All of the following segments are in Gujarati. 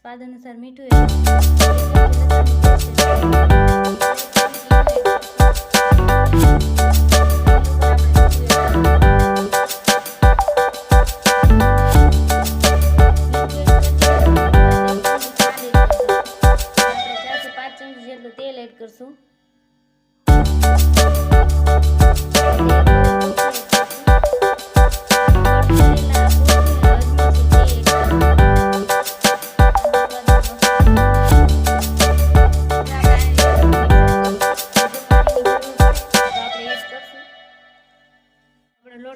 સ્વાદ અનુસાર મીઠું જેટલું તેલ એડ કરશું. આપણે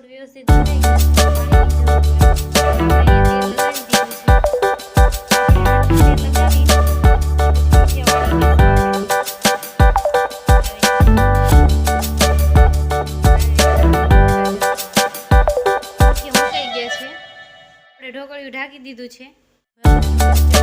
ઢોકળિયું ઢાંકી દીધું છે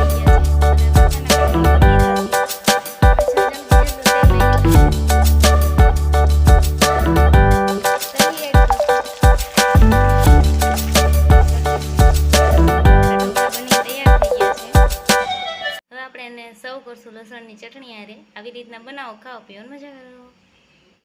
આપણે એને સર્વ કરશું લસણની ચટણી આરે આવી રીતના બનાવો ખાઓ પીઓ મજા કરો.